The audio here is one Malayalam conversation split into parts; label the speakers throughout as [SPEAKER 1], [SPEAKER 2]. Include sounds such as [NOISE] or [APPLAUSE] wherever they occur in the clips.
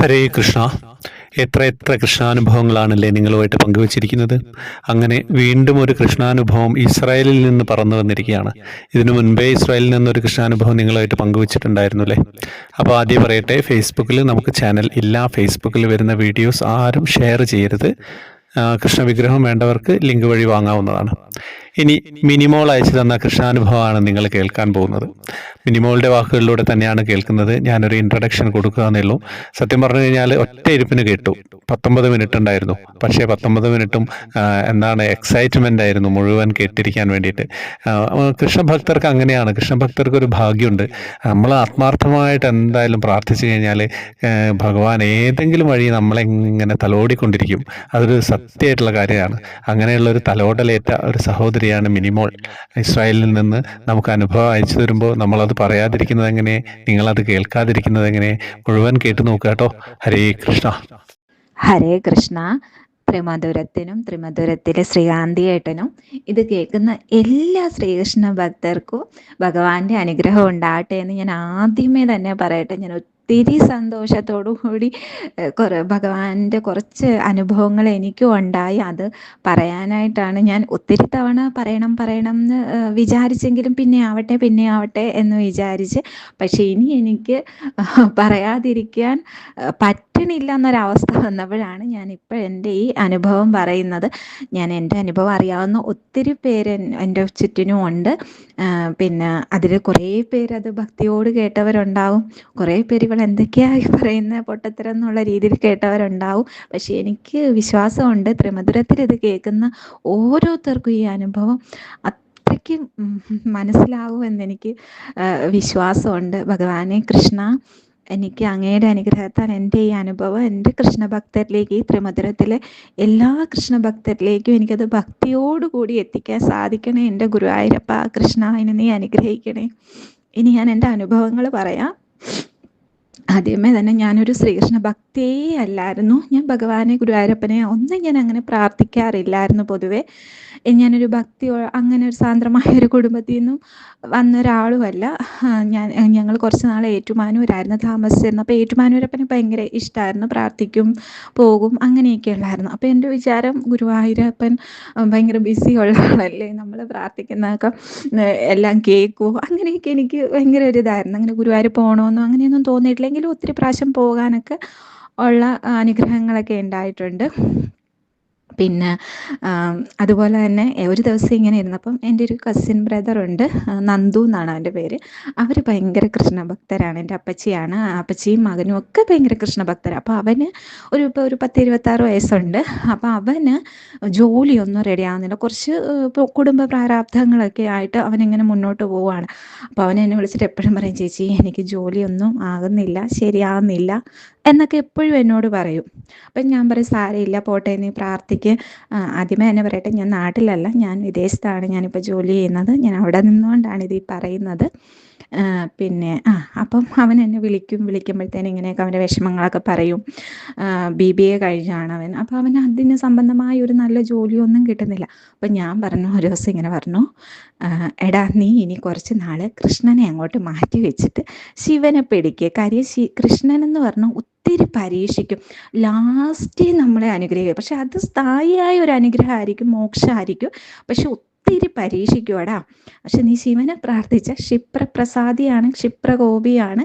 [SPEAKER 1] ഹരേ കൃഷ്ണ. എത്ര എത്ര കൃഷ്ണാനുഭവങ്ങളാണല്ലേ നിങ്ങളുമായിട്ട് പങ്കുവച്ചിരിക്കുന്നത്? അങ്ങനെ വീണ്ടും ഒരു കൃഷ്ണാനുഭവം ഇസ്രായേലിൽ നിന്ന് പറന്നു വന്നിരിക്കുകയാണ്. ഇതിനു മുൻപേ ഇസ്രായേലിൽ നിന്നൊരു കൃഷ്ണാനുഭവം നിങ്ങളുമായിട്ട് പങ്കുവച്ചിട്ടുണ്ടായിരുന്നു അല്ലേ അപ്പോൾ ആദ്യം പറയട്ടെ ഫേസ്ബുക്കിൽ നമുക്ക് ചാനൽ ഇല്ല. ഫേസ്ബുക്കിൽ വരുന്ന വീഡിയോസ് ആരും ഷെയർ ചെയ്യരുത്. കൃഷ്ണവിഗ്രഹം വേണ്ടവർക്ക് ലിങ്ക് വഴി വാങ്ങാവുന്നതാണ്. ഇനി മിനിമോൾ അയച്ചു തന്ന കൃഷ്ണാനുഭവമാണ് നിങ്ങൾ കേൾക്കാൻ പോകുന്നത്. മിനിമോളുടെ വാക്കുകളിലൂടെ തന്നെയാണ് കേൾക്കുന്നത്. ഞാനൊരു ഇൻട്രഡക്ഷൻ കൊടുക്കുക എന്നേ ഉള്ളൂ സത്യം പറഞ്ഞു കഴിഞ്ഞാൽ ഒറ്റ ഇരിപ്പിന് കേട്ടു. പത്തൊമ്പത് മിനിറ്റ് ഉണ്ടായിരുന്നു. പക്ഷേ പത്തൊമ്പത് മിനിറ്റും എന്താണ് എക്സൈറ്റ്മെന്റ് ആയിരുന്നു മുഴുവൻ കേട്ടിരിക്കാൻ വേണ്ടിയിട്ട്. കൃഷ്ണഭക്തർക്ക് അങ്ങനെയാണ്. കൃഷ്ണഭക്തർക്ക് ഒരു ഭാഗ്യമുണ്ട്. നമ്മൾ ആത്മാർത്ഥമായിട്ട് എന്തായാലും പ്രാർത്ഥിച്ചു കഴിഞ്ഞാൽ ഭഗവാൻ ഏതെങ്കിലും വഴി നമ്മളെങ്ങനെ തലോടിക്കൊണ്ടിരിക്കും. അതൊരു സത്യമായിട്ടുള്ള കാര്യമാണ്. അങ്ങനെയുള്ള ഒരു തലോടലേറ്റ ഒരു സഹോദരിയാണ് മിനിമോൾ ഇസ്രായേലിൽ നിന്ന് നമുക്ക് അനുഭവം അയച്ചു തരുമ്പോൾ നമ്മളത് പറയാതിരിക്കുന്നത് എങ്ങനെ? നിങ്ങളത് കേൾക്കാതിരിക്കുന്നത് എങ്ങനെ? മുഴുവൻ കേട്ടു നോക്കുക കേട്ടോ. ഹരേ കൃഷ്ണ.
[SPEAKER 2] ഹരേ കൃഷ്ണ. ത്രിമധുരത്തിനും ത്രിമധുരത്തിലെ ശ്രീകാന്തിയേട്ടനും ഇത് കേൾക്കുന്ന എല്ലാ ശ്രീകൃഷ്ണ ഭക്തർക്കും ഭഗവാന്റെ അനുഗ്രഹം ഉണ്ടാകട്ടെ എന്ന് ഞാൻ ആദ്യമേ തന്നെ പറയട്ടെ. ഞാൻ ഒത്തിരി സന്തോഷത്തോടു കൂടി ഏഹ്, കുറെ ഭഗവാന്റെ കുറച്ച് അനുഭവങ്ങൾ എനിക്കും ഉണ്ടായി. അത് പറയാനായിട്ടാണ് ഞാൻ ഒത്തിരി തവണ പറയണം പറയണം എന്ന് വിചാരിച്ചെങ്കിലും പിന്നെ ആവട്ടെ പിന്നെ ആവട്ടെ എന്ന് വിചാരിച്ച്. പക്ഷെ ഇനി എനിക്ക് പറയാതിരിക്കാൻ ഏഹ്, പറ്റണില്ല എന്നൊരവസ്ഥ വന്നപ്പോഴാണ് ഞാൻ ഇപ്പോൾ എന്റെ ഈ അനുഭവം പറയുന്നത്. ഞാൻ എന്റെ അനുഭവം അറിയാവുന്ന ഒത്തിരി പേര് എൻ- എന്റെ ചുറ്റിനും ഉണ്ട്. പിന്നെ അതിൽ കുറേ പേര് അത് ഭക്തിയോട് കേട്ടവരുണ്ടാവും. കുറേ പേര് ഇവൾ എന്തൊക്കെയായി പറയുന്ന പൊട്ടത്തരം എന്നുള്ള രീതിയിൽ കേട്ടവരുണ്ടാവും. പക്ഷെ എനിക്ക് വിശ്വാസമുണ്ട് ത്രിമധുരത്തിൽ ഇത് കേൾക്കുന്ന ഓരോരുത്തർക്കും ഈ അനുഭവം അത്രയ്ക്കും മനസ്സിലാവുമെന്ന് എനിക്ക് വിശ്വാസമുണ്ട്. ഭഗവാനെ കൃഷ്ണ എനിക്ക് അങ്ങയുടെ അനുഗ്രഹത്താൽ എന്റെ ഈ അനുഭവം എന്റെ കൃഷ്ണഭക്തരിലേക്ക് ഈ ത്രിമധുരത്തിലെ എല്ലാ കൃഷ്ണഭക്തരിലേക്കും എനിക്കത് ഭക്തിയോടുകൂടി എത്തിക്കാൻ സാധിക്കണേ. എന്റെ ഗുരുവായൂരപ്പ കൃഷ്ണ എന്നെ നീ അനുഗ്രഹിക്കണേ. ഇനി ഞാൻ എന്റെ അനുഭവങ്ങൾ പറയാം. ആദ്യമേ തന്നെ ഞാനൊരു ശ്രീകൃഷ്ണ ഭക്തിയേ അല്ലായിരുന്നു. ഞാൻ ഭഗവാനെ ഗുരുവായൂരപ്പനെ ഒന്നും ഞാൻ അങ്ങനെ പ്രാർത്ഥിക്കാറില്ലായിരുന്നു പൊതുവെ. ഞാനൊരു ഭക്തി അങ്ങനെ ഒരു സാന്ദ്രമായ ഒരു കുടുംബത്തിൽ നിന്നും വന്ന ഒരാളുമല്ല ഞാൻ ഞങ്ങൾ കുറച്ച് നാൾ ഏറ്റുമാനൂരായിരുന്നു താമസിച്ചിരുന്നത്. അപ്പോൾ ഏറ്റുമാനൂരപ്പനെ ഭയങ്കര ഇഷ്ടമായിരുന്നു പ്രാർത്ഥിക്കും പോകും അങ്ങനെയൊക്കെ ഉള്ളായിരുന്നു അപ്പോൾ എന്റെ വിചാരം ഗുരുവായൂരപ്പൻ ഭയങ്കര ബിസി ഉള്ള ആളല്ലേ നമ്മൾ പ്രാർത്ഥിക്കുന്നതൊക്കെ എല്ലാം കേൾക്കുമോ അങ്ങനെയൊക്കെ എനിക്ക് ഭയങ്കര ഒരു ഇതായിരുന്നു. അങ്ങനെ ഗുരുവായൂർ പോകണമെന്നോ അങ്ങനെയൊന്നും തോന്നിയിട്ടില്ലെങ്കിലും ഒത്തിരി പ്രാവശ്യം പോകാനൊക്കെ ഉള്ള അനുഗ്രഹങ്ങളൊക്കെ ഉണ്ടായിട്ടുണ്ട്. പിന്നെ അതുപോലെ തന്നെ ഒരു ദിവസം ഇങ്ങനെ ഇരുന്നപ്പം എന്റെ ഒരു കസിൻ ബ്രദർ ഉണ്ട് നന്ദു എന്നാണ് അവന്റെ പേര്. അവർ ഭയങ്കര കൃഷ്ണഭക്തരാണ്. എന്റെ അപ്പച്ചിയാണ് അപ്പച്ചിയും മകനും ഒക്കെ ഭയങ്കര കൃഷ്ണഭക്തരാണ് അപ്പോൾ അവന് ഒരു ഇപ്പോൾ ഒരു പത്ത് ഇരുപത്താറ് വയസ്സുണ്ട്. അപ്പോൾ അവന് ജോലിയൊന്നും റെഡി ആവുന്നില്ല കുറച്ച് കുടുംബ പ്രാരാബ്ധങ്ങളൊക്കെ ആയിട്ട് അവനിങ്ങനെ മുന്നോട്ട് പോവുകയാണ് അപ്പോൾ അവൻ എന്നെ വിളിച്ചിട്ട് എപ്പോഴും പറയും ചേച്ചി എനിക്ക് ജോലിയൊന്നും ആകുന്നില്ല ശരിയാകുന്നില്ല എന്നൊക്കെ എപ്പോഴും എന്നോട് പറയും. അപ്പം ഞാൻ പറയും സാരയില്ല പോട്ടെ നീ പ്രാർത്ഥിക്ക്. ആ, ആദ്യമേ തന്നെ പറയട്ടെ ഞാൻ നാട്ടിലല്ല ഞാൻ വിദേശത്താണ് ഞാനിപ്പോൾ ജോലി ചെയ്യുന്നത് ഞാൻ അവിടെ നിന്നുകൊണ്ടാണ് ഇത് ഈ പറയുന്നത്. പിന്നെ ആ അപ്പം അവൻ എന്നെ വിളിക്കും വിളിക്കുമ്പോഴത്തേനും ഇങ്ങനെയൊക്കെ അവന്റെ വിഷമങ്ങളൊക്കെ പറയും. ബി ബി എ കഴിഞ്ഞാണ് അവൻ. അപ്പോൾ അവന് അതിന് സംബന്ധമായ ഒരു നല്ല ജോലിയൊന്നും കിട്ടുന്നില്ല. അപ്പം ഞാൻ പറഞ്ഞു ഒരു ദിവസം ഇങ്ങനെ പറഞ്ഞു എടാ നീ ഇനി കുറച്ച് നാൾ കൃഷ്ണനെ അങ്ങോട്ട് മാറ്റി വെച്ചിട്ട് ശിവനെ പിടിക്കുക കാര്യം ശി കൃഷ്ണൻ എന്ന് പറഞ്ഞാൽ ഒത്തിരി പരീക്ഷിക്കും. ലാസ്റ്റ് നമ്മളെ അനുഗ്രഹിക്കും. പക്ഷെ അത് സ്ഥായിയായ ഒരു അനുഗ്രഹമായിരിക്കും മോക്ഷമായിരിക്കും. പക്ഷെ ഒത്തിരി പരീക്ഷിക്കുവാടാ. പക്ഷെ നീ ശിവനെ പ്രാർത്ഥിച്ച ക്ഷിപ്രപ്രസാദിയാണ് ക്ഷിപ്രകോപിയാണ്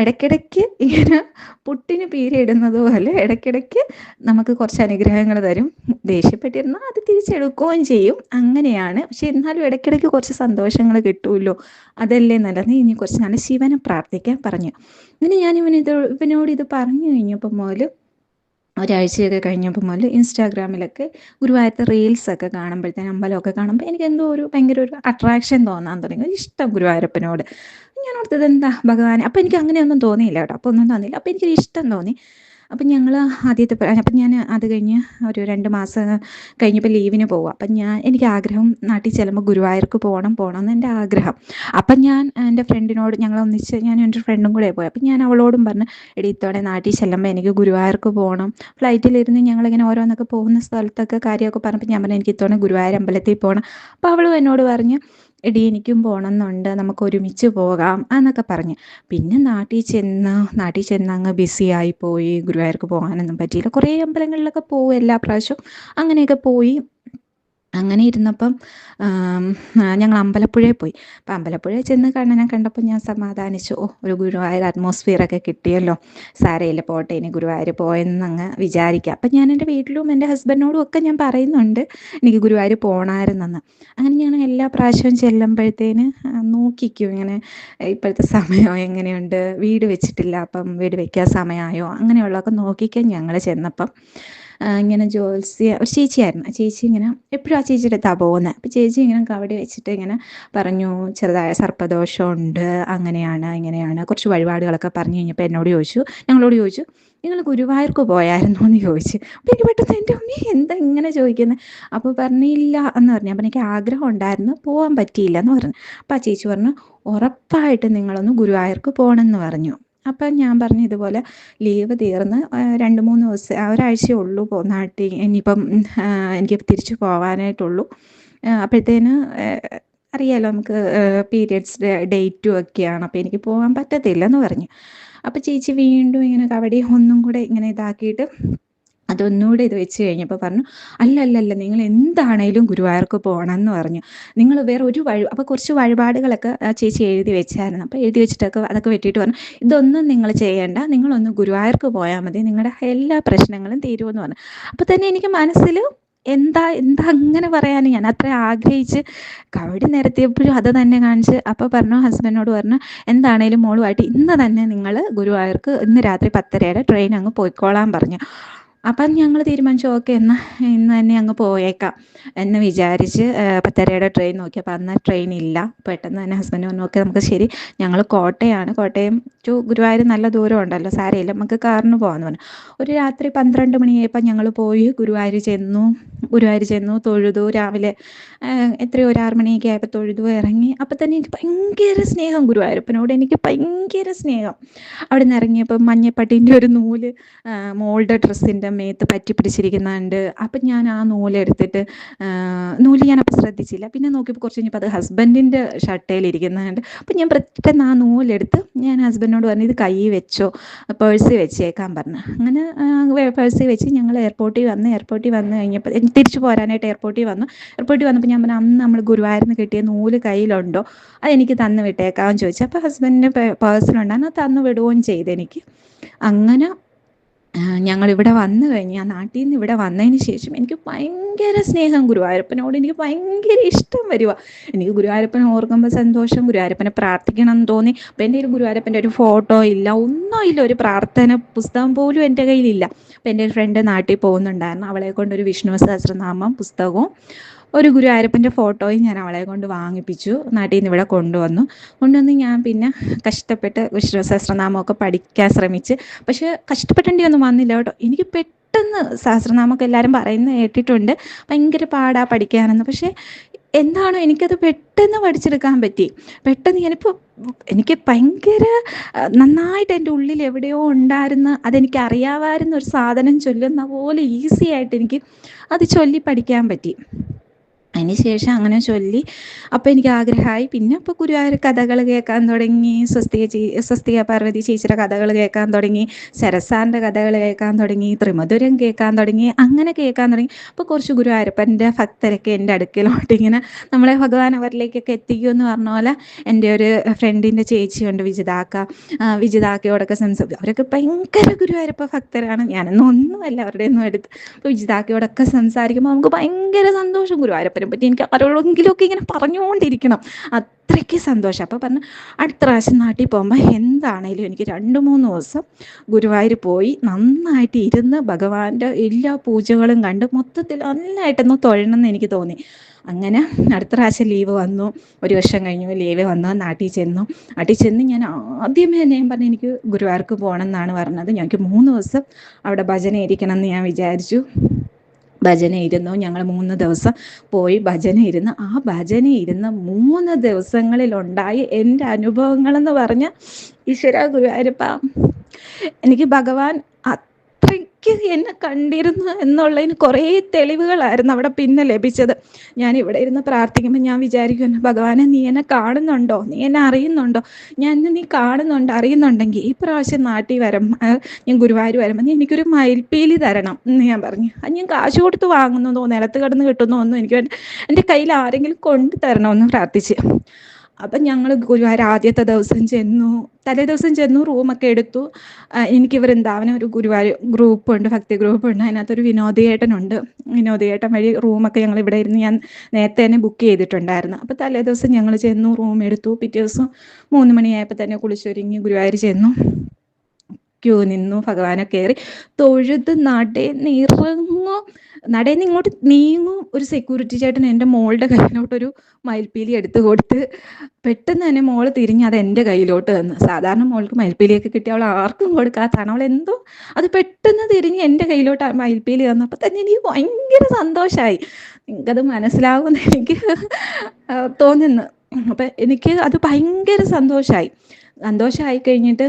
[SPEAKER 2] ഇടയ്ക്കിടയ്ക്ക് ഇങ്ങനെ പുട്ടിന് പീരിടുന്നത് പോലെ ഇടയ്ക്കിടയ്ക്ക് നമുക്ക് കുറച്ച് അനുഗ്രഹങ്ങൾ തരും. ദേഷ്യപ്പെട്ടിരുന്നാൽ അത് തിരിച്ചെടുക്കുകയും ചെയ്യും. അങ്ങനെയാണ്. പക്ഷെ എന്നാലും ഇടയ്ക്കിടയ്ക്ക് കുറച്ച് സന്തോഷങ്ങൾ കിട്ടുമല്ലോ. അതല്ലേ നല്ലത്. ഇനി കുറച്ച് നാൾ ശിവനെ പ്രാർത്ഥിക്കാൻ പറഞ്ഞു. അങ്ങനെ ഞാൻ ഇവനിത് ഇവനോട് ഇത് പറഞ്ഞു കഴിഞ്ഞപ്പോൾ മുതൽ ഒരാഴ്ചയൊക്കെ കഴിഞ്ഞപ്പോൾ മുതൽ ഇൻസ്റ്റാഗ്രാമിലൊക്കെ ഗുരുവായൂരത്തെ റീൽസൊക്കെ കാണുമ്പോഴത്തേനും അമ്പലമൊക്കെ കാണുമ്പോൾ എനിക്ക് എന്തോ ഒരു ഭയങ്കര ഒരു അട്രാക്ഷൻ തോന്നാൻ തുടങ്ങി. ഇഷ്ടം ഗുരുവായൂരപ്പനോട്. ഞാൻ ഓർത്തത് എന്താ ഭഗവാൻ അപ്പോൾ എനിക്ക് അങ്ങനെയൊന്നും തോന്നിയില്ല കേട്ടോ. അപ്പോൾ ഒന്നും തോന്നിയില്ല. അപ്പോൾ എനിക്കൊരു ഇഷ്ടം തോന്നി. അപ്പം ഞങ്ങൾ ആദ്യത്തെ അപ്പം ഞാൻ അത് കഴിഞ്ഞ് ഒരു രണ്ട് മാസം കഴിഞ്ഞപ്പോൾ ലീവിന് പോവുക അപ്പം ഞാൻ എനിക്ക് ആഗ്രഹം നാട്ടിൽ ചെല്ലുമ്പോൾ ഗുരുവായൂർക്ക് പോകണം പോകണം എന്ന് എന്റെ ആഗ്രഹം. അപ്പം ഞാൻ എന്റെ ഫ്രണ്ടിനോട് ഞങ്ങൾ ഒന്നിച്ച് ഞാൻ എന്റെ ഫ്രണ്ടും കൂടെ പോയി. അപ്പം ഞാൻ അവളോടും പറഞ്ഞു എടി ഇത്തവണ നാട്ടിൽ ചെല്ലുമ്പോൾ എനിക്ക് ഗുരുവായൂർക്ക് പോകണം ഫ്ലൈറ്റിലിരുന്ന് ഞങ്ങളിങ്ങനെ ഓരോന്നൊക്കെ പോകുന്ന സ്ഥലത്തൊക്കെ കാര്യമൊക്കെ പറഞ്ഞപ്പോൾ ഞാൻ പറഞ്ഞു എനിക്ക് ഇത്തവണ ഗുരുവായൂർ അമ്പലത്തിൽ പോകണം അപ്പോൾ അവളും എന്നോട് പറഞ്ഞ് എടി എനിക്കും പോകണമെന്നുണ്ട് നമുക്ക് ഒരുമിച്ച് പോകാം എന്നൊക്കെ പറഞ്ഞ്. പിന്നെ നാട്ടിൽ ചെന്ന് നാട്ടിൽ ചെന്ന് അങ്ങ് ബിസി ആയി പോയി ഗുരുവായൂർക്ക് പോകാനൊന്നും പറ്റിയില്ല. കുറേ അമ്പലങ്ങളിലൊക്കെ പോകും എല്ലാ പ്രാവശ്യവും. അങ്ങനെയൊക്കെ പോയി. അങ്ങനെ ഇരുന്നപ്പം ഞങ്ങൾ അമ്പലപ്പുഴയിൽ പോയി. അപ്പം അമ്പലപ്പുഴയിൽ ചെന്ന് കണ്ണനെ കണ്ടപ്പോൾ ഞാൻ സമാധാനിച്ചു. ഓ ഒരു ഗുരുവായൂർ അറ്റ്മോസ്ഫിയറൊക്കെ കിട്ടിയല്ലോ. സാരയില്ല പോട്ടെ ഇനി ഗുരുവായൂർ പോയെന്ന് അങ്ങ് വിചാരിക്കുക അപ്പം ഞാൻ എന്റെ വീട്ടിലും എന്റെ ഹസ്ബൻഡിനോടും ഒക്കെ ഞാൻ പറയുന്നുണ്ട് എനിക്ക് ഗുരുവായൂർ പോകണമായിരുന്നെന്ന് അങ്ങനെ ഞാൻ എല്ലാ പ്രാവശ്യവും ചെല്ലുമ്പോഴത്തേന് നോക്കിക്കും ഇങ്ങനെ ഇപ്പോഴത്തെ സമയം എങ്ങനെയുണ്ട്? വീട് വെച്ചിട്ടില്ല അപ്പം വീട് വെക്കാൻ സമയമായോ? അങ്ങനെയുള്ളതൊക്കെ നോക്കിക്കാൻ ഞങ്ങൾ ചെന്നപ്പം ഇങ്ങനെ ജോത്സ്യ ഒരു ചേച്ചിയായിരുന്നു. ആ ചേച്ചി ഇങ്ങനെ എപ്പോഴും ആ ചേച്ചിയുടെ അടുത്താണ് പോകുന്നത് അപ്പോൾ ചേച്ചി ഇങ്ങനെ കവടി വെച്ചിട്ട് ഇങ്ങനെ പറഞ്ഞു ചെറുതായ സർപ്പദോഷമുണ്ട് അങ്ങനെയാണ് ഇങ്ങനെയാണ് കുറച്ച് വഴിപാടുകളൊക്കെ പറഞ്ഞു കഴിഞ്ഞപ്പോൾ എന്നോട് ചോദിച്ചു ഞങ്ങളോട് ചോദിച്ചു നിങ്ങൾ ഗുരുവായൂർക്ക് പോയായിരുന്നോ എന്ന് ചോദിച്ചു. അപ്പം എനിക്ക് പെട്ടെന്ന് എന്റെ അമ്മ എന്താ ഇങ്ങനെ ചോദിക്കുന്നത് അപ്പോൾ പറഞ്ഞില്ല എന്ന് പറഞ്ഞു. അപ്പം എനിക്ക് ആഗ്രഹം ഉണ്ടായിരുന്നു പോകാൻ പറ്റിയില്ല എന്ന് പറഞ്ഞു. അപ്പം ആ ചേച്ചി പറഞ്ഞു ഉറപ്പായിട്ട് നിങ്ങളൊന്ന് ഗുരുവായൂർക്ക് പോകണമെന്ന് പറഞ്ഞു. അപ്പം ഞാൻ പറഞ്ഞു ഇതുപോലെ ലീവ് തീർന്ന് രണ്ട് മൂന്ന് ദിവസം ഒരാഴ്ചയേ ഉള്ളൂ നാട്ടിൽ ഇനിയിപ്പം എനിക്ക് തിരിച്ചു പോകാനായിട്ടുള്ളൂ അപ്പോഴത്തേന് അറിയാലോ നമുക്ക് പീരിയഡ്സ് ഡേറ്റും ഒക്കെയാണ്. അപ്പോൾ എനിക്ക് പോകാൻ പറ്റത്തില്ല എന്ന് പറഞ്ഞു. അപ്പോൾ ചേച്ചി വീണ്ടും ഇങ്ങനെ കവടി ഒന്നും കൂടെ ഇങ്ങനെ ഇതാക്കിയിട്ട് അതൊന്നുകൂടെ ഇത് വെച്ച് കഴിഞ്ഞപ്പോൾ പറഞ്ഞു അല്ല അല്ല അല്ല നിങ്ങൾ എന്താണേലും ഗുരുവായൂർക്ക് പോകണം എന്ന് പറഞ്ഞു. നിങ്ങൾ വേറെ ഒരു വഴി അപ്പോൾ കുറച്ച് വഴിപാടുകളൊക്കെ ചേച്ചി എഴുതി വെച്ചായിരുന്നു. അപ്പോൾ എഴുതി വെച്ചിട്ടൊക്കെ അതൊക്കെ വെട്ടിയിട്ട് പറഞ്ഞു ഇതൊന്നും നിങ്ങൾ ചെയ്യേണ്ട നിങ്ങളൊന്ന് ഗുരുവായൂർക്ക് പോയാൽ മതി. നിങ്ങളുടെ എല്ലാ പ്രശ്നങ്ങളും തീരുമെന്ന് പറഞ്ഞു. അപ്പോൾ തന്നെ എനിക്ക് മനസ്സിൽ എന്താ എന്താ അങ്ങനെ പറയാൻ ഞാൻ അത്ര ആഗ്രഹിച്ച് കവടി നിരത്തിയപ്പോഴും അത് തന്നെ കാണിച്ച് അപ്പോൾ പറഞ്ഞു ഹസ്ബൻഡിനോട് പറഞ്ഞു എന്താണേലും മോളുമായിട്ട് ഇന്ന് തന്നെ നിങ്ങൾ ഗുരുവായൂർക്ക് ഇന്ന് രാത്രി പത്തരയുടെ ട്രെയിൻ അങ്ങ് പോയിക്കോളാൻ പറഞ്ഞു. അപ്പം ഞങ്ങൾ തീരുമാനിച്ചു ഓക്കെ എന്നാൽ ഇന്ന് തന്നെ അങ്ങ് പോയേക്കാം. എന്ന് വിചാരിച്ച് പത്തരയുടെ ട്രെയിൻ നോക്കി. അപ്പം അന്ന് ട്രെയിൻ ഇല്ല. പെട്ടെന്ന് തന്നെ ഹസ്ബൻഡ് പറഞ്ഞു നോക്കി നമുക്ക് ശരി. ഞങ്ങൾ കോട്ടയാണ്. കോട്ടയം ടു ഗുരുവായൂർ നല്ല ദൂരം ഉണ്ടല്ലോ. സാരയില്ല. നമുക്ക് കാറിന് പോകാമെന്ന് പറഞ്ഞു. ഒരു രാത്രി പന്ത്രണ്ട് മണിയായപ്പോൾ ഞങ്ങൾ പോയി ഗുരുവായൂർ ചെന്നു. ഗുരുവായൂർ ചെന്നു തൊഴുതു. രാവിലെ എത്രയോ ഒരു ആറ് മണിയൊക്കെ ആയപ്പോൾ തൊഴുതു ഇറങ്ങി. അപ്പം തന്നെ എനിക്ക് ഭയങ്കര സ്നേഹം ഗുരുവായൂരപ്പനോട്. എനിക്ക് ഭയങ്കര സ്നേഹം. അവിടെ നിന്ന് ഇറങ്ങിയപ്പോൾ മഞ്ഞപ്പട്ടീന്റെ ഒരു നൂൽ മോളുടെ ഡ്രസ്സിന്റെ മേത്ത് പറ്റി പിടിച്ചിരിക്കുന്നുണ്ട്. അപ്പം ഞാൻ ആ നൂലെടുത്തിട്ട് നൂൽ അപ്പം ശ്രദ്ധിച്ചില്ല. പിന്നെ നോക്കിയപ്പോൾ കുറച്ച് കഴിഞ്ഞപ്പോൾ അത് ഹസ്ബൻഡിന്റെ ഷട്ടയിലിരിക്കുന്നുണ്ട് അപ്പം ഞാൻ പെട്ടെന്ന് ആ നൂലെടുത്ത് ഞാൻ ഹസ്ബൻഡിനോട് പറഞ്ഞു ഇത് കൈ വെച്ചോ? പേഴ്സിൽ വെച്ചേക്കാൻ പറഞ്ഞു. അങ്ങനെ പേഴ്സിൽ വെച്ച് ഞങ്ങൾ എയർപോർട്ടിൽ വന്ന് എയർപോർട്ടിൽ വന്ന് കഴിഞ്ഞപ്പോൾ തിരിച്ചു പോരാനായിട്ട് എയർപോർട്ടിൽ വന്നു. എയർപോർട്ടിൽ വന്നപ്പോൾ ഞാൻ പറഞ്ഞു അന്ന് നമ്മൾ ഗുരുവായൂരിൽ നിന്ന് കിട്ടിയ നൂൽ കയ്യിലുണ്ടോ? അതെനിക്ക് തന്നു വിട്ടേക്കാമെന്ന് ചോദിച്ചു. അപ്പോൾ ഹസ്ബൻഡിന്റെ അന്ന് തന്നു വിടുകയും ചെയ്തെനിക്ക് അങ്ങനെ ഞങ്ങളിവിടെ വന്നു കഴിഞ്ഞ് ആ നാട്ടിൽ നിന്ന് ഇവിടെ വന്നതിന് ശേഷം എനിക്ക് ഭയങ്കര സ്നേഹം ഗുരുവായൂരപ്പനോട്. എനിക്ക് ഭയങ്കര ഇഷ്ടം വരിക എനിക്ക് ഗുരുവായൂരപ്പനെ ഓർക്കുമ്പോൾ സന്തോഷം ഗുരുവായൂരപ്പനെ പ്രാർത്ഥിക്കണം എന്ന് തോന്നി. അപ്പം എന്റെ ഒരു ഗുരുവായൂരപ്പന്റെ ഒരു ഫോട്ടോ ഇല്ല. ഒന്നും ഇല്ല. ഒരു പ്രാർത്ഥന പുസ്തകം പോലും എന്റെ കയ്യിലില്ല. അപ്പം എന്റെ ഫ്രണ്ട് നാട്ടിൽ പോകുന്നുണ്ടായിരുന്നു. അവളെ കൊണ്ടൊരു വിഷ്ണു സഹസ്രനാമം പുസ്തകവും ഒരു ഗുരുവായൂരപ്പന്റെ ഫോട്ടോയും ഞാൻ അവളെ കൊണ്ട് വാങ്ങിപ്പിച്ചു. നാട്ടിൽ നിന്ന് ഇവിടെ കൊണ്ടുവന്നു. കൊണ്ടുവന്ന് ഞാൻ പിന്നെ കഷ്ടപ്പെട്ട് വിഷ്ണു സഹസ്രനാമമൊക്കെ പഠിക്കാൻ ശ്രമിച്ച്. പക്ഷേ കഷ്ടപ്പെട്ടേണ്ടി ഒന്നും വന്നില്ല കേട്ടോ. എനിക്ക് പെട്ടെന്ന് സഹസ്രനാമമൊക്കെ എല്ലാവരും പറയുന്നത് കേട്ടിട്ടുണ്ട്. ഭയങ്കര പാടാ പഠിക്കാനെന്ന്. പക്ഷേ എന്താണോ എനിക്കത് പെട്ടെന്ന് പഠിച്ചെടുക്കാൻ പറ്റി. പെട്ടെന്ന് ഞാനിപ്പോൾ എനിക്ക് ഭയങ്കര നന്നായിട്ട് എന്റെ ഉള്ളിൽ എവിടെയോ ഉണ്ടായിരുന്ന അതെനിക്ക് അറിയാമായിരുന്ന ഒരു സാധനം ചൊല്ലുന്ന പോലെ ഈസി ആയിട്ട് എനിക്ക് അത് ചൊല്ലി പഠിക്കാൻ പറ്റി. അതിന് ശേഷം അങ്ങനെ ചൊല്ലി. അപ്പോൾ എനിക്ക് ആഗ്രഹമായി. പിന്നെ അപ്പോൾ ഗുരുവായൂർ കഥകൾ കേൾക്കാൻ തുടങ്ങി. സ്വസ്തിക ചീ സ്വസ്തിക പാർവതി ചേച്ചിയുടെ കഥകൾ കേൾക്കാൻ തുടങ്ങി. സരസാന്റെ കഥകൾ കേൾക്കാൻ തുടങ്ങി. ത്രിമധുരം കേൾക്കാൻ തുടങ്ങി. അങ്ങനെ കേൾക്കാൻ തുടങ്ങി. അപ്പോൾ കുറച്ച് ഗുരുവായൂരപ്പന്റെ ഭക്തരൊക്കെ എന്റെ അടുക്കലോട്ട് ഇങ്ങനെ നമ്മളെ ഭഗവാൻ അവരിലേക്കൊക്കെ എത്തിക്കും എന്ന് പറഞ്ഞ പോലെ എന്റെ ഒരു ഫ്രണ്ടിന്റെ ചേച്ചിയുണ്ട് വിജിതാക്ക. വിജിതാക്കയോടൊക്കെ സംസാരിക്കും അവരൊക്കെ ഭയങ്കര ഗുരുവായൂരപ്പ ഭക്തരാണ്. ഞാനൊന്നും ഒന്നുമല്ല അവരുടെ ഒന്നും എടുത്ത് അപ്പോൾ വിജിതാക്കയോടൊക്കെ സംസാരിക്കുമ്പോൾ നമുക്ക് ഭയങ്കര സന്തോഷം. ഗുരുവായൂരപ്പനെ പറ്റി എനിക്ക് ആരോടെങ്കിലുമൊക്കെ ഇങ്ങനെ പറഞ്ഞുകൊണ്ടിരിക്കണം. അത്രയ്ക്ക് സന്തോഷം. അപ്പോൾ പറഞ്ഞു അടുത്ത പ്രാവശ്യം നാട്ടിൽ പോകുമ്പോൾ എന്താണേലും എനിക്ക് രണ്ട് മൂന്ന് ദിവസം ഗുരുവായൂർ പോയി നന്നായിട്ട് ഇരുന്ന് ഭഗവാന്റെ എല്ലാ പൂജകളും കണ്ട് മൊത്തത്തിൽ നന്നായിട്ടൊന്ന് തൊഴണമെന്ന് എനിക്ക് തോന്നി. അങ്ങനെ അടുത്ത പ്രാവശ്യം ലീവ് വന്നു. ഒരു വർഷം കഴിഞ്ഞു ലീവ് വന്നു. നാട്ടിൽ ചെന്നു. നാട്ടിൽ ചെന്ന് ഞാൻ ആദ്യമേ തന്നെ പറഞ്ഞു എനിക്ക് ഗുരുവായൂർക്ക് പോകണം എന്നാണ് പറഞ്ഞത്. ഞങ്ങൾക്ക് മൂന്ന് ദിവസം അവിടെ ഭജന ഇരിക്കണം എന്ന് ഞാൻ വിചാരിച്ചു. ഭജന ഇരുന്നു ഞങ്ങൾ മൂന്ന് ദിവസം പോയി ഭജന ഇരുന്ന് ആ ഭജന ഇരുന്ന് മൂന്ന് ദിവസങ്ങളിലുണ്ടായി എന്റെ അനുഭവങ്ങളെന്ന് പറഞ്ഞ ഈശ്വര ഗുരുവായൂരപ്പ. എനിക്ക് ഭഗവാൻ അത്രയ്ക്ക് എന്നെ കണ്ടിരുന്നു എന്നുള്ളതിന് കുറേ തെളിവുകളായിരുന്നു അവിടെ പിന്നെ ലഭിച്ചത്. ഞാൻ ഇവിടെ ഇരുന്ന് പ്രാർത്ഥിക്കുമ്പോൾ ഞാൻ വിചാരിക്കുന്നു ഭഗവാനെ നീ എന്നെ കാണുന്നുണ്ടോ? നീ എന്നെ അറിയുന്നുണ്ടോ? ഞാൻ നീ കാണുന്നുണ്ട് അറിയുന്നുണ്ടെങ്കിൽ ഈ പ്രാവശ്യം നാട്ടിൽ വരും ഞാൻ ഗുരുവായൂർ വരുമ്പോൾ നീ എനിക്കൊരു മയിൽപ്പീലി തരണം എന്ന് ഞാൻ പറഞ്ഞു. അത് ഞാൻ കാശ് കൊടുത്ത് വാങ്ങുന്നതോ നിലത്ത് കിടന്ന് കിട്ടുന്നോ ഒന്നും എനിക്ക്. എന്റെ കയ്യിൽ ആരെങ്കിലും കൊണ്ടു തരണമെന്ന് പ്രാർത്ഥിച്ച്. അപ്പം ഞങ്ങൾ ഗുരുവായൂർ ആദ്യത്തെ ദിവസം ചെന്നു. തലേ ദിവസം ചെന്നു റൂമൊക്കെ എടുത്തു. എനിക്ക് വൃന്ദാവനം ഒരു ഗുരുവായൂർ ഗ്രൂപ്പുണ്ട് ഭക്തി ഗ്രൂപ്പുണ്ട്. അതിനകത്തൊരു വിനോദിയേട്ടനുണ്ട്. വിനോദിയേട്ടൻ വഴി റൂമൊക്കെ ഞങ്ങൾ ഇവിടെ ഇരുന്ന് ഞാൻ നേരത്തെ തന്നെ ബുക്ക് ചെയ്തിട്ടുണ്ടായിരുന്നു. അപ്പോൾ തലേ ദിവസം ഞങ്ങൾ ചെന്നു റൂം എടുത്തു. പിറ്റേ ദിവസം മൂന്ന് മണിയായപ്പോൾ തന്നെ കുളിച്ചൊരുങ്ങി ഗുരുവായൂർ ചെന്നു. ക്യൂ നിന്നു ഭഗവാനെ കയറി തൊഴുത് നടേന്ന് ഇറങ്ങും നടേന്ന് ഇങ്ങോട്ട് നീങ്ങും. ഒരു സെക്യൂരിറ്റി ചേട്ടൻ എന്റെ മോളുടെ കയ്യിലോട്ടൊരു മയിൽപ്പീലി എടുത്തു കൊടുത്ത് പെട്ടെന്ന് തന്നെ മോൾ തിരിഞ്ഞ് അത് എന്റെ കയ്യിലോട്ട് തന്നു. സാധാരണ മോൾക്ക് മയിൽപ്പീലിയൊക്കെ കിട്ടിയ അവൾ ആർക്കും കൊടുക്കാത്തതാണ്. അവൾ എന്തോ അത് പെട്ടെന്ന് തിരിഞ്ഞ് എന്റെ കയ്യിലോട്ട് മയിൽപ്പീലി തന്നു അപ്പം തന്നെ എനിക്ക് ഭയങ്കര സന്തോഷമായി നിങ്ങൾക്കത് മനസ്സിലാവുമെന്ന് എനിക്ക് തോന്നുന്നു. അപ്പം എനിക്ക് അത് ഭയങ്കര സന്തോഷമായി സന്തോഷമായി കഴിഞ്ഞിട്ട്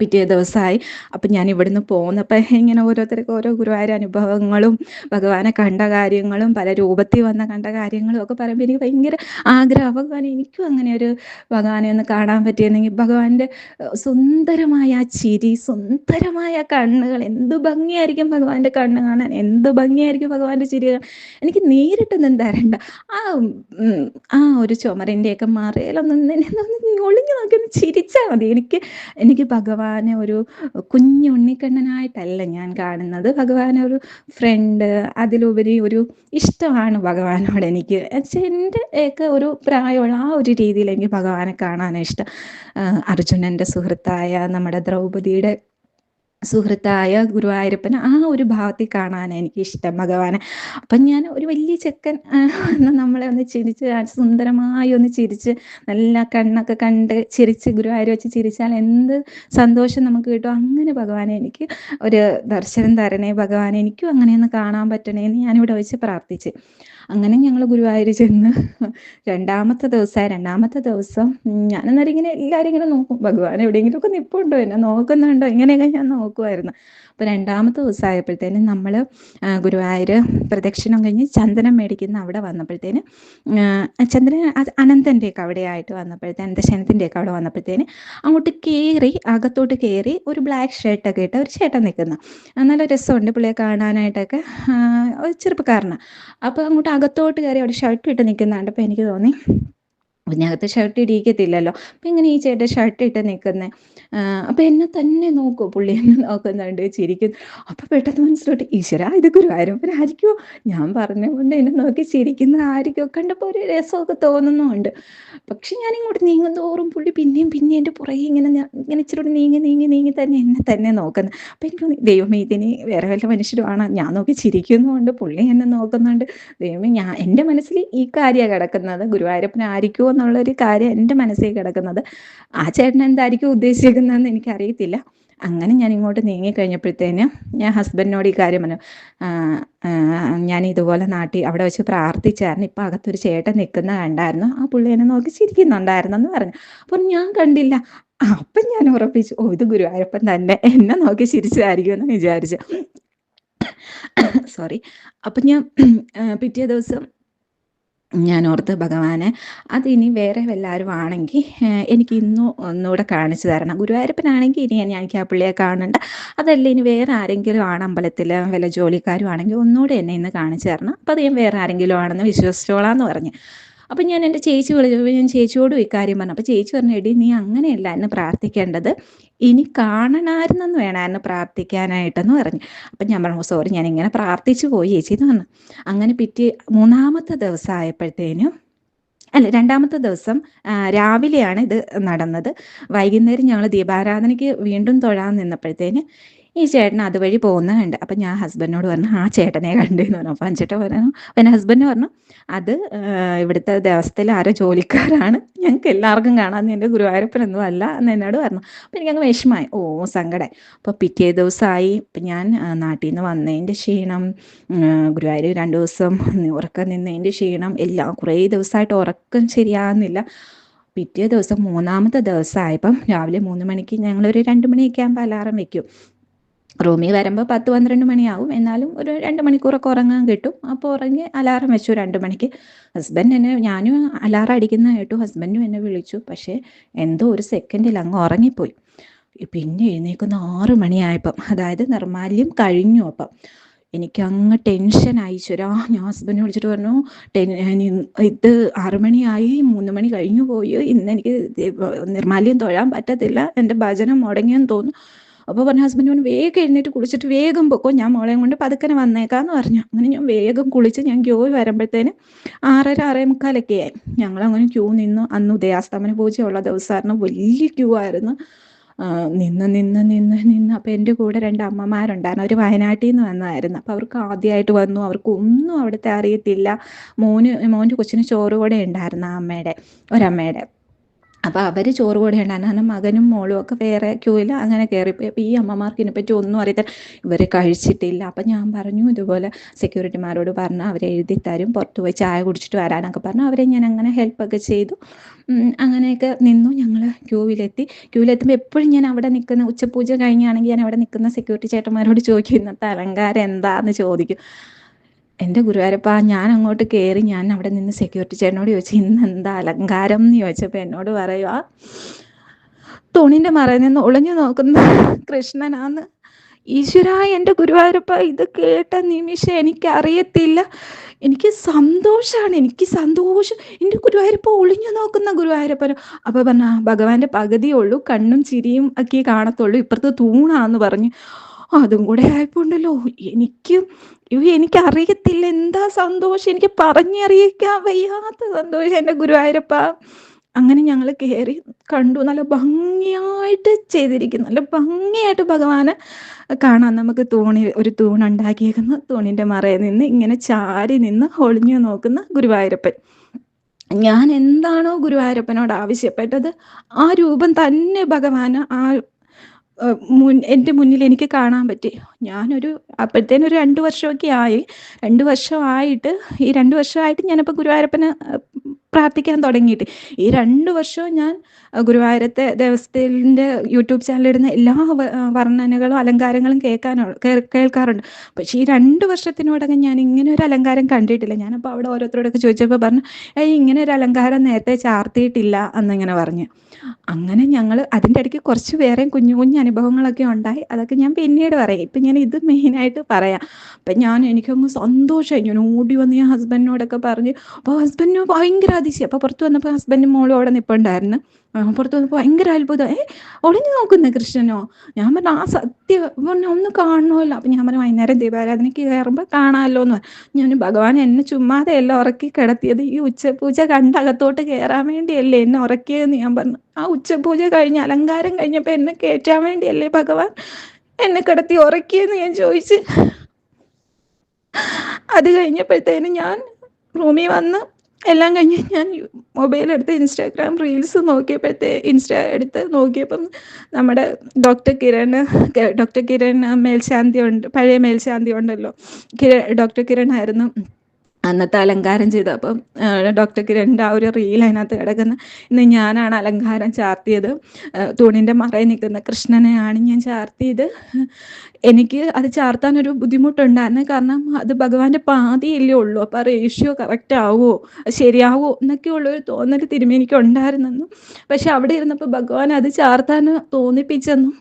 [SPEAKER 2] പിറ്റേ ദിവസമായി അപ്പം ഞാൻ ഇവിടുന്ന് പോന്നപ്പോൾ ഇങ്ങനെ ഓരോരുത്തർക്ക് ഓരോ ഗുരുവായൂർ അനുഭവങ്ങളും ഭഗവാനെ കണ്ട കാര്യങ്ങളും പല രൂപത്തിൽ വന്ന കണ്ട കാര്യങ്ങളും ഒക്കെ പറയുമ്പോൾ എനിക്ക് ഭയങ്കര ആഗ്രഹം. ഭഗവാൻ എനിക്കും അങ്ങനെ ഒരു ഭഗവാനെ ഒന്ന് കാണാൻ പറ്റിയിരുന്നെങ്കിൽ ഭഗവാന്റെ സുന്ദരമായ ചിരി സുന്ദരമായ കണ്ണുകൾ എന്ത് ഭംഗിയായിരിക്കും ഭഗവാന്റെ കണ്ണ് കാണാൻ? എന്ത് ഭംഗിയായിരിക്കും ഭഗവാന്റെ ചിരി എനിക്ക് നേരിട്ടൊന്നും തരണ്ട. ആ ആ ഒരു ചുമരിന്റെയൊക്കെ മറയിലൊന്നും ഒളിഞ്ഞു നോക്കി ചിരിച്ചാൽ മതി. എനിക്ക് എനിക്ക് ഭഗവാനെ ഒരു കുഞ്ഞു ഉണ്ണിക്കണ്ണനായിട്ടല്ല ഞാൻ കാണുന്നത്. ഭഗവാനെ ഒരു ഫ്രണ്ട് അതിലുപരി ഒരു ഇഷ്ടമാണ് ഭഗവാനോട് എനിക്ക്. എന്റെ ഒക്കെ ഒരു പ്രായമുള്ള ആ ഒരു രീതിയിൽ എനിക്ക് ഭഗവാനെ കാണാനാണ് ഇഷ്ടം. അർജുനന്റെ സുഹൃത്തായ നമ്മുടെ ദ്രൗപദിയുടെ സുഹൃത്തായ ഗുരുവായൂരപ്പന് ആ ഒരു ഭാവത്തിൽ എനിക്ക് ഇഷ്ടം ഭഗവാനെ. അപ്പം ഞാൻ ഒരു വലിയ ചെക്കൻ നമ്മളെ ഒന്ന് ചിരിച്ച് സുന്ദരമായി ഒന്ന് ചിരിച്ച് നല്ല കണ്ണൊക്കെ കണ്ട് ചിരിച്ച് ഗുരുവായൂർ വെച്ച് ചിരിച്ചാൽ എന്ത് സന്തോഷം നമുക്ക് കിട്ടും. അങ്ങനെ ഭഗവാനെ എനിക്ക് ഒരു ദർശനം തരണേ ഭഗവാനെ എനിക്കും അങ്ങനെയൊന്ന് കാണാൻ പറ്റണേ എന്ന് ഞാനിവിടെ വെച്ച് പ്രാർത്ഥിച്ച്. അങ്ങനെ ഞങ്ങൾ ഗുരുവായൂർ ചെന്ന് രണ്ടാമത്തെ ദിവസമായി രണ്ടാമത്തെ ദിവസം ഉം, ഞാനന്നേരം ഇങ്ങനെ എല്ലാവരും ഇങ്ങനെ നോക്കും ഭഗവാൻ എവിടെയെങ്കിലുമൊക്കെ നിൽപ്പുണ്ടോ എന്നെ നോക്കുന്നുണ്ടോ? ഇങ്ങനെയൊക്കെ ഞാൻ നോക്കുമായിരുന്നു അപ്പോൾ രണ്ടാമത്തെ ദിവസമായപ്പോഴത്തേനും നമ്മൾ ഗുരുവായൂർ പ്രദക്ഷിണം കഴിഞ്ഞ് ചന്ദനം മേടിക്കുന്ന അവിടെ വന്നപ്പോഴത്തേന് ചന്ദ്രൻ അനന്തന്റെയൊക്കെ അവിടെ ആയിട്ട് വന്നപ്പോഴത്തേന് അനന്തശയനത്തിന്റെയൊക്കെ അവിടെ വന്നപ്പോഴത്തേന് അങ്ങോട്ട് കയറി അകത്തോട്ട് കയറി ഒരു ബ്ലാക്ക് ഷർട്ട് ഒക്കെ ഇട്ട് ഒരു ചേട്ടൻ നിൽക്കുന്ന. നല്ല രസമുണ്ട് പുള്ളിയെ കാണാനായിട്ടൊക്കെ ചെറുപ്പക്കാരനാണ് അപ്പോൾ അങ്ങോട്ട് അകത്തോട്ട് കയറി അവിടെ ഷർട്ട് ഇട്ട് നിൽക്കുന്നുണ്ട്. കണ്ടപ്പോൾ എനിക്ക് തോന്നി ഇതിനകത്ത് ഷർട്ട് ഇടിക്കത്തില്ലല്ലോ അപ്പം ഇങ്ങനെ ഈ ചേട്ടൻ ഷർട്ട് ഇട്ട് നിൽക്കുന്നത് അപ്പം എന്നെ തന്നെ നോക്കൂ. പുള്ളി എന്നെ നോക്കുന്നുണ്ട് ചിരിക്കുന്നു. അപ്പം പെട്ടെന്ന് മനസ്സിലോട്ട് ഈശ്വര ഇത് ഗുരുവായൂരപ്പനായിരിക്കുമോ ഞാൻ പറഞ്ഞുകൊണ്ട് എന്നെ നോക്കി ചിരിക്കുന്ന ആയിരിക്കും കണ്ടപ്പോൾ ഒരു രസമൊക്കെ തോന്നുന്നുണ്ട്. പക്ഷെ ഞാൻ ഇങ്ങോട്ട് നീങ്ങും തോറും പുള്ളി പിന്നെയും പിന്നെയും എന്റെ പുറകെ ഇങ്ങനെ ഇങ്ങനെ ഇച്ചിരി നീങ്ങി നീങ്ങി നീങ്ങി തന്നെ എന്നെ തന്നെ നോക്കുന്നത് അപ്പം എനിക്ക് തോന്നി ദൈവമേ ഇതിന് വേറെ വല്ല മനുഷ്യരുമാണ്. ഞാൻ നോക്കി ചിരിക്കുന്നുമുണ്ട് പുള്ളി എന്നെ നോക്കുന്നുണ്ട്. ദൈവമേ ഞാൻ എന്റെ മനസ്സിൽ ഈ കാര്യമാണ് കിടക്കുന്നത് ഗുരുവായൂരപ്പനായിരിക്കുമോ എന്നുള്ളൊരു കാര്യം എന്റെ മനസ്സിൽ കിടക്കുന്നത്. ആ ചേട്ടൻ എന്തായിരിക്കും ഉദ്ദേശിക്കുന്നതെന്ന് എനിക്കറിയത്തില്ല. അങ്ങനെ ഞാൻ ഇങ്ങോട്ട് നീങ്ങി കഴിഞ്ഞപ്പോഴത്തേന് ഞാൻ ഹസ്ബൻഡിനോട് ഈ കാര്യം പറഞ്ഞു. "ആ, ആ, ഞാൻ ഇതുപോലെ നാട്ടി അവിടെ വെച്ച് പ്രാർത്ഥിച്ചായിരുന്നു. ഇപ്പം അകത്തൊരു ചേട്ടൻ നിൽക്കുന്ന കണ്ടായിരുന്നു. ആ പുള്ളി എന്നെ നോക്കി ചിരിക്കുന്നുണ്ടായിരുന്നു എന്ന് പറഞ്ഞു. അപ്പം ഞാൻ കണ്ടില്ല. അപ്പം ഞാൻ ഉറപ്പിച്ചു. ഓ ഇത് ഗുരുവായൂരപ്പൻ തന്നെ. എന്നെ നോക്കി ചിരിച്ചായിരിക്കും എന്ന് വിചാരിച്ചു. [COUGHS] സോറി അപ്പം ഞാൻ പിറ്റേ ദിവസം ഞാൻ ഓർത്ത് ഭഗവാനെ അതിനി വേറെ എല്ലാവരും ആണെങ്കിൽ എനിക്ക് ഇന്നും ഒന്നുകൂടെ കാണിച്ചു തരണം. ഗുരുവായൂരപ്പനാണെങ്കിൽ ഇനി എനിക്ക് ആ പുള്ളിയെ കാണണ്ട. അതല്ല ഇനി വേറെ ആരെങ്കിലും ആണ് അമ്പലത്തിൽ വല്ല ജോലിക്കാരും ആണെങ്കിൽ ഒന്നുകൂടെ എന്നെ ഇന്ന് കാണിച്ചു തരണം. അപ്പം അത് ഞാൻ വേറെ ആരെങ്കിലും ആണെന്ന് വിശ്വസിച്ചോളാം എന്ന് പറഞ്ഞു. അപ്പം ഞാൻ എന്റെ ചേച്ചി വിളിച്ചപ്പോൾ ഞാൻ ചേച്ചിയോടും ഇക്കാര്യം പറഞ്ഞു. അപ്പോൾ ചേച്ചി പറഞ്ഞു എടി നീ അങ്ങനെയല്ല എന്നെ പ്രാർത്ഥിക്കേണ്ടത്. ഇനി കാണണമായിരുന്നെന്ന് വേണമായിരുന്നു പ്രാർത്ഥിക്കാനായിട്ടെന്ന് പറഞ്ഞു. അപ്പം ഞാൻ പറഞ്ഞു സോറി ഞാൻ ഇങ്ങനെ പ്രാർത്ഥിച്ചു പോയി ചേച്ചി എന്ന് പറഞ്ഞു. അങ്ങനെ പിറ്റേ മൂന്നാമത്തെ ദിവസം ആയപ്പോഴത്തേനും അല്ല രണ്ടാമത്തെ ദിവസം രാവിലെയാണ് ഇത് നടന്നത്. വൈകുന്നേരം ഞങ്ങൾ ദീപാരാധനയ്ക്ക് വീണ്ടും തൊഴാൻ നിന്നപ്പോഴത്തേന് ഈ ചേട്ടൻ അതുവഴി പോകുന്ന കണ്ട് അപ്പം ഞാൻ ഹസ്ബൻഡിനോട് പറഞ്ഞു ആ ചേട്ടനെ കണ്ടു എന്ന് പറഞ്ഞു. അപ്പം അഞ്ചേട്ട പറഞ്ഞു പിന്നെ ഹസ്ബൻഡ് പറഞ്ഞു അത് ഇവിടുത്തെ ദേവസ്ഥയിൽ ആരോ ജോലിക്കാരാണ്. ഞങ്ങൾക്ക് എല്ലാവർക്കും കാണാൻ എന്റെ ഗുരുവായൂരപ്പനൊന്നും അല്ല എന്ന് എന്നോട് പറഞ്ഞു. അപ്പം എനിക്കങ്ങ് വിഷമമായി. ഓ സങ്കടം അപ്പോൾ പിറ്റേ ദിവസമായി ഇപ്പം ഞാൻ നാട്ടിൽ നിന്ന് വന്നതിന്റെ ക്ഷീണം ഗുരുവായൂർ രണ്ട് ദിവസം ഉറക്കം നിന്നതിന്റെ ക്ഷീണം എല്ലാം കുറേ ദിവസമായിട്ട് ഉറക്കം ശരിയാകുന്നില്ല പിറ്റേ ദിവസം മൂന്നാമത്തെ ദിവസമായപ്പം രാവിലെ മൂന്ന് മണിക്ക് ഞങ്ങളൊരു രണ്ട് മണിയൊക്കെ ആകുമ്പോൾ അലാറം വെക്കും. റൂമിൽ വരുമ്പോൾ പത്ത് പന്ത്രണ്ട് മണിയാവും. എന്നാലും ഒരു രണ്ട് മണിക്കൂറൊക്കെ ഉറങ്ങാൻ കിട്ടും. അപ്പോൾ ഉറങ്ങി അലാറം വെച്ചു രണ്ട് മണിക്ക്. ഹസ്ബൻഡ് എന്നെ ഞാനും അലാറം അടിക്കുന്ന കേട്ടു. ഹസ്ബൻഡും എന്നെ വിളിച്ചു. പക്ഷേ എന്തോ ഒരു സെക്കൻഡിൽ അങ്ങ് ഉറങ്ങിപ്പോയി. പിന്നെ എഴുന്നേക്കുന്ന ആറ് മണിയായപ്പം. അതായത് നിർമാല്യം കഴിഞ്ഞു അപ്പം. എനിക്ക് അങ്ങ് ടെൻഷൻ അയച്ചുരാ ഞാൻ ഹസ്ബൻഡ് വിളിച്ചിട്ട് പറഞ്ഞു ടെൻ ഇത് ആറ് മണിയായി മൂന്ന് മണി കഴിഞ്ഞു പോയി. ഇന്ന് എനിക്ക് നിർമാല്യം തൊഴാൻ പറ്റത്തില്ല. എന്റെ ഭജനം മുടങ്ങിയെന്ന് തോന്നുന്നു. അപ്പോൾ പറഞ്ഞു ഹസ്ബൻഡ് പറഞ്ഞു വേഗം എഴുന്നേറ്റ് കുളിച്ചിട്ട് വേഗം പൊക്കോ. ഞാൻ മോളെയും കൊണ്ട് പതുക്കനെ വന്നേക്കാന്ന് പറഞ്ഞു. അങ്ങനെ ഞാൻ വേഗം കുളിച്ച് ഞാൻ ക്യൂ വരുമ്പോഴത്തേന് ആറര ആറേ മുക്കാലൊക്കെ ആയി. ഞങ്ങൾ അങ്ങനെ ക്യൂ നിന്നു. അന്ന് ഉദയാസ്തമന പൂജയുള്ള ദിവസമായിരുന്നു വലിയ ക്യൂ ആയിരുന്നു. നിന്ന് നിന്ന് നിന്ന് നിന്ന്. അപ്പം എന്റെ കൂടെ രണ്ട് അമ്മമാരുണ്ടായിരുന്നു. അവർ വയനാട്ടിൽ നിന്ന് വന്നതായിരുന്നു അപ്പം അവർക്ക് ആദ്യമായിട്ട് വന്നു. അവർക്ക് ഒന്നും അവിടുത്തെ അറിയത്തില്ല. മോന് മോന്റെ കൊച്ചിന് ചോറ് കൂടെ ഉണ്ടായിരുന്നു ആ അമ്മയുടെ ഒരമ്മയുടെ. അപ്പോൾ അവർ ചോറ് കൂടെ ഉണ്ടായിരുന്നു കാരണം മകനും മോളും ഒക്കെ വേറെ ക്യൂവിൽ അങ്ങനെ കയറിപ്പോയി അപ്പോൾ ഈ അമ്മമാർക്ക് ഇതിനെപ്പറ്റി ഒന്നും അറിയത്തില്ല. ഇവർ കഴിച്ചിട്ടില്ല. അപ്പം ഞാൻ പറഞ്ഞു ഇതുപോലെ സെക്യൂരിറ്റിമാരോട് പറഞ്ഞു അവരെ എഴുതി തരും. പുറത്ത് പോയി ചായ കുടിച്ചിട്ട് വരാനൊക്കെ പറഞ്ഞു. അവരെ ഞാൻ അങ്ങനെ ഹെൽപ്പൊക്കെ ചെയ്തു. അങ്ങനെയൊക്കെ നിന്നു. ഞങ്ങൾ ക്യൂവിലെത്തി ക്യൂവിലെത്തുമ്പോൾ എപ്പോഴും ഞാൻ അവിടെ നിൽക്കുന്ന ഉച്ചപൂജ കഴിഞ്ഞാണെങ്കിൽ ഞാൻ അവിടെ നിൽക്കുന്ന സെക്യൂരിറ്റി ചേട്ടന്മാരോട് ചോദിക്കും ഇന്നത്തെ അലങ്കാരം എന്താന്ന് ചോദിക്കും. എന്റെ ഗുരുവായൂരപ്പ ഞാൻ അങ്ങോട്ട് കയറി ഞാൻ അവിടെ നിന്ന് സെക്യൂരിറ്റി ചേട്ടനോട് ചോദിച്ചു ഇന്ന് എന്താ അലങ്കാരം? എന്ന് ചോദിച്ചപ്പോൾ എന്നോട് പറയുക തുണിന്റെ മറയിൽ നിന്ന് ഒളിഞ്ഞു നോക്കുന്ന കൃഷ്ണനാന്ന്. ഈശ്വര എന്റെ ഗുരുവായൂരപ്പ ഇത് കേട്ട നിമിഷം എനിക്ക് അറിയത്തില്ല എനിക്ക് സന്തോഷമാണ് എനിക്ക് സന്തോഷം. എന്റെ ഗുരുവായൂരപ്പ ഒളിഞ്ഞു നോക്കുന്ന ഗുരുവായൂരപ്പനോ അപ്പോൾ പറഞ്ഞ ഭഗവാന്റെ പകുതിയുള്ളൂ കണ്ണും ചിരിയും ഒക്കെ കാണത്തുള്ളൂ ഇപ്പുറത്ത് തൂണാന്ന് പറഞ്ഞു. അതും കൂടെ ആയപ്പോണ്ടല്ലോ. എനിക്ക് അയ്യോ എനിക്കറിയത്തില്ല. എന്താ സന്തോഷം? എനിക്ക് പറഞ്ഞറിയിക്കാൻ വയ്യാത്ത സന്തോഷം എന്റെ ഗുരുവായൂരപ്പ. അങ്ങനെ ഞങ്ങൾ കയറി കണ്ടു. നല്ല ഭംഗിയായിട്ട് ചെയ്തിരിക്കുന്നു. നല്ല ഭംഗിയായിട്ട് ഭഗവാനെ കാണാൻ നമുക്ക് തൂണി ഒരു തൂണുണ്ടാക്കിയേക്കുന്ന തൂണിന്റെ മറയിൽ നിന്ന് ഇങ്ങനെ ചാരി നിന്ന് ഒളിഞ്ഞു നോക്കുന്ന ഗുരുവായൂരപ്പൻ. ഞാൻ എന്താണോ ഗുരുവായൂരപ്പനോട് ആവശ്യപ്പെട്ടത് ആ രൂപം തന്നെ ഭഗവാന് ആ മുൻ എന്റെ മുന്നിൽ എനിക്ക് കാണാൻ പറ്റി. ഞാനൊരു അപ്പോഴത്തേനും ഒരു രണ്ട് വർഷമൊക്കെ ആയി. രണ്ട് വർഷമായിട്ട് ഈ രണ്ട് വർഷമായിട്ട് ഞാനിപ്പോൾ ഗുരുവായൂരപ്പന് പ്രാർത്ഥിക്കാൻ തുടങ്ങിയിട്ട്. ഈ രണ്ട് വർഷവും ഞാൻ ഗുരുവായൂരത്തെ ദേവസ്ഥയിലിന്റെ യൂട്യൂബ് ചാനലിടുന്ന എല്ലാ വർണനകളും അലങ്കാരങ്ങളും കേൾക്കാനോ കേൾക്കാറുണ്ട്. പക്ഷെ ഈ രണ്ട് വർഷത്തിനോടകം ഞാൻ ഇങ്ങനെ ഒരു അലങ്കാരം കണ്ടിട്ടില്ല. ഞാനപ്പോൾ അവിടെ ഓരോരുത്തരോടൊക്കെ ചോദിച്ചപ്പോൾ പറഞ്ഞു ഏയ് ഇങ്ങനെ ഒരു അലങ്കാരം നേരത്തെ ചാർത്തിയിട്ടില്ല എന്നിങ്ങനെ പറഞ്ഞു. അങ്ങനെ ഞങ്ങൾ അതിന്റെ ഇടയ്ക്ക് കുറച്ച് വേറെയും കുഞ്ഞു കുഞ്ഞു അനുഭവങ്ങളൊക്കെ ഉണ്ടായി. അതൊക്കെ ഞാൻ പിന്നീട് പറയാം. ഇപ്പം ഞാൻ ഇത് മെയിനായിട്ട് പറയാം. അപ്പം ഞാൻ എനിക്കങ്ങ് സന്തോഷമായി. ഞാൻ ഓടി വന്ന് ഞാൻ ഹസ്ബൻഡിനോടൊക്കെ പറഞ്ഞ് അപ്പോൾ ഹസ്ബൻഡിന് ഭയങ്കര അതിശയം അപ്പോൾ പുറത്ത് വന്നപ്പോൾ ഹസ്ബൻഡും മോളും അവിടെ നിൽപ്പുണ്ടായിരുന്നു പുറത്ത് വന്നപ്പോൾ ഭയങ്കര അത്ഭുതം. ഏ ഒളിഞ്ഞു നോക്കുന്ന കൃഷ്ണനോ? ഞാൻ പറഞ്ഞു ആ സത്യം പറഞ്ഞു ഒന്ന് കാണണമല്ലോ അപ്പൊ ഞാൻ പറഞ്ഞു വൈകുന്നേരം ദീപാരാധനയ്ക്ക് കയറുമ്പോൾ കാണാമല്ലോ എന്ന് പറഞ്ഞു. ഞാൻ ഭഗവാൻ എന്നെ ചുമ്മാതെ എല്ലാം ഉറക്കി കിടത്തിയത്? ഈ ഉച്ചപൂജ കണ്ടകത്തോട്ട് കയറാൻ വേണ്ടിയല്ലേ എന്നെ ഉറക്കിയതെന്ന് ഞാൻ പറഞ്ഞു. ആ ഉച്ചപൂജ കഴിഞ്ഞ് അലങ്കാരം കഴിഞ്ഞപ്പോൾ എന്നെ കയറ്റാൻ വേണ്ടിയല്ലേ ഭഗവാൻ എന്നെ കിടത്തി ഉറക്കിയെന്ന് ഞാൻ ചോദിച്ച്. അത് കഴിഞ്ഞപ്പോഴത്തേനും ഞാൻ റൂമിൽ വന്ന് എല്ലാം കഴിഞ്ഞ് ഞാൻ മൊബൈൽ എടുത്ത് ഇൻസ്റ്റാഗ്രാം റീൽസ് നോക്കിയപ്പോഴത്തെ ഇൻസ്റ്റാ എടുത്ത് നോക്കിയപ്പം നമ്മുടെ ഡോക്ടർ കിരൺ ഡോക്ടർ കിരൺ മേൽശാന്തി ഉണ്ട് പഴയ മേൽശാന്തി ഉണ്ടല്ലോ. കിരൺ ഡോക്ടർ കിരൺ ആയിരുന്നു. അന്നത്തെ അലങ്കാരം ചെയ്തത്. അപ്പം ഡോക്ടർ കിരണിന്റെ ആ ഒരു റീൽ അതിനകത്ത് കിടക്കുന്ന ഇന്ന് ഞാനാണ് അലങ്കാരം ചാർത്തിയത്. തൂണിന്റെ മറയിൽ നിൽക്കുന്ന കൃഷ്ണനെയാണ് ഞാൻ ചാർത്തിയത്. എനിക്ക് അത് ചാർത്താൻ ഒരു ബുദ്ധിമുട്ടുണ്ടായിരുന്നു. കാരണം അത് ഭഗവാന്റെ പാതിയല്ലേ ഉള്ളൂ. അപ്പോൾ ആ റേഷ്യോ കറക്റ്റ് ആവുമോ ശരിയാവോ എന്നൊക്കെ ഉള്ളൊരു തോന്നൽ തിരുമേനിക്ക് ഉണ്ടായിരുന്നെന്നും. പക്ഷെ അവിടെ ഇരുന്നപ്പോൾ ഭഗവാൻ അത് ചാർത്താൻ തോന്നിപ്പിച്ചെന്നും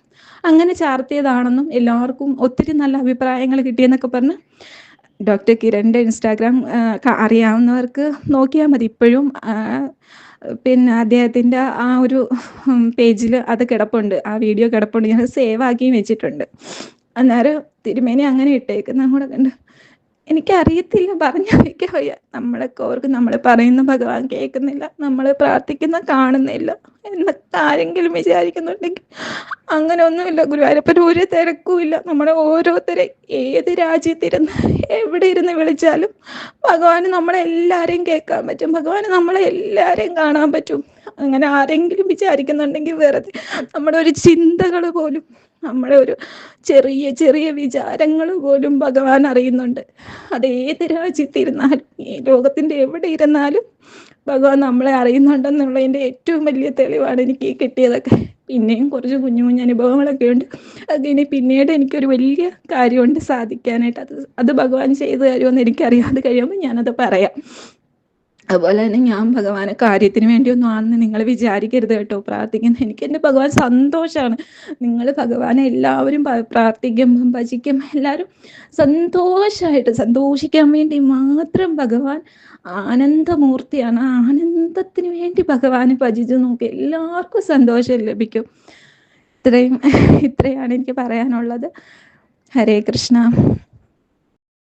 [SPEAKER 2] അങ്ങനെ ചാർത്തിയതാണെന്നും എല്ലാവർക്കും ഒത്തിരി നല്ല അഭിപ്രായങ്ങൾ കിട്ടിയെന്നൊക്കെ പറഞ്ഞ് ഡോക്ടർ കിരണിന്റെ ഇൻസ്റ്റാഗ്രാം അറിയാവുന്നവർക്ക് നോക്കിയാൽ മതി. ഇപ്പോഴും പിന്നെ അദ്ദേഹത്തിന്റെ ആ ഒരു പേജിൽ അത് കിടപ്പുണ്ട്. ആ വീഡിയോ കിടപ്പുണ്ട്. ഞാൻ സേവ് ആക്കിയും വെച്ചിട്ടുണ്ട്. അന്നേരം തിരുമേനി അങ്ങനെ ഇട്ടേക്കുന്ന കൂടെ കണ്ട് എനിക്കറിയത്തില്ല. പറഞ്ഞറിയിക്കാൻ വയ്യ. നമ്മളൊക്കെ ഓർക്ക് നമ്മൾ പറയുന്ന ഭഗവാൻ കേൾക്കുന്നില്ല. നമ്മൾ പ്രാർത്ഥിക്കുന്ന കാണുന്നില്ല എന്നൊക്കെ ആരെങ്കിലും വിചാരിക്കുന്നുണ്ടെങ്കിൽ അങ്ങനെ ഒന്നുമില്ല. ഗുരുവായൂരപ്പൻ ഒരു തിരക്കുമില്ല നമ്മുടെ ഓരോരുത്തരെ ഏത് രാജ്യത്തിരുന്ന് എവിടെ ഇരുന്ന് വിളിച്ചാലും ഭഗവാന് നമ്മളെല്ലാവരെയും കേൾക്കാൻ പറ്റും. ഭഗവാന് നമ്മളെ എല്ലാവരെയും കാണാൻ പറ്റും. അങ്ങനെ ആരെങ്കിലും വിചാരിക്കുന്നുണ്ടെങ്കിൽ വെറുതെ നമ്മുടെ ഒരു ചിന്തകൾ പോലും നമ്മുടെ ഒരു ചെറിയ ചെറിയ വിചാരങ്ങൾ പോലും ഭഗവാൻ അറിയുന്നുണ്ട്. അത് ഏത് രാജ്യത്തിരുന്നാലും ഈ ലോകത്തിന്റെ എവിടെ ഇരുന്നാലും ഭഗവാൻ നമ്മളെ അറിയുന്നുണ്ടെന്നുള്ളതിന്റെ ഏറ്റവും വലിയ തെളിവാണ് എനിക്ക് കിട്ടിയതൊക്കെ. പിന്നെയും കുറച്ച് കുഞ്ഞു കുഞ്ഞു അനുഭവങ്ങളൊക്കെ ഉണ്ട്. അത് ഇനി പിന്നീട് എനിക്കൊരു വലിയ കാര്യമുണ്ട് സാധിക്കാനായിട്ട്. അത് അത് ഭഗവാൻ ചെയ്തു തരുമെന്ന് എനിക്കറിയാതെ കഴിയുമ്പോൾ ഞാനത് പറയാം. അതുപോലെ തന്നെ ഞാൻ ഭഗവാനെ കാര്യത്തിന് വേണ്ടിയൊന്നും ആണെന്ന് നിങ്ങൾ വിചാരിക്കരുത് കേട്ടോ. പ്രാർത്ഥിക്കുന്നത് എനിക്ക് എന്റെ ഭഗവാൻ സന്തോഷമാണ് നിങ്ങൾ ഭഗവാനെ എല്ലാവരും പ്രാർത്ഥിക്കും ഭജിക്കും എല്ലാവരും സന്തോഷമായിട്ട് സന്തോഷിക്കാൻ വേണ്ടി മാത്രം ഭഗവാൻ ആനന്ദമൂർത്തിയാണ്. ആനന്ദത്തിന് വേണ്ടി ഭഗവാനെ ഭജിച്ചു നോക്കി. എല്ലാവർക്കും സന്തോഷം ലഭിക്കും. ഇത്രയും ഇത്രയാണ് എനിക്ക് പറയാനുള്ളത്. ഹരേ കൃഷ്ണ.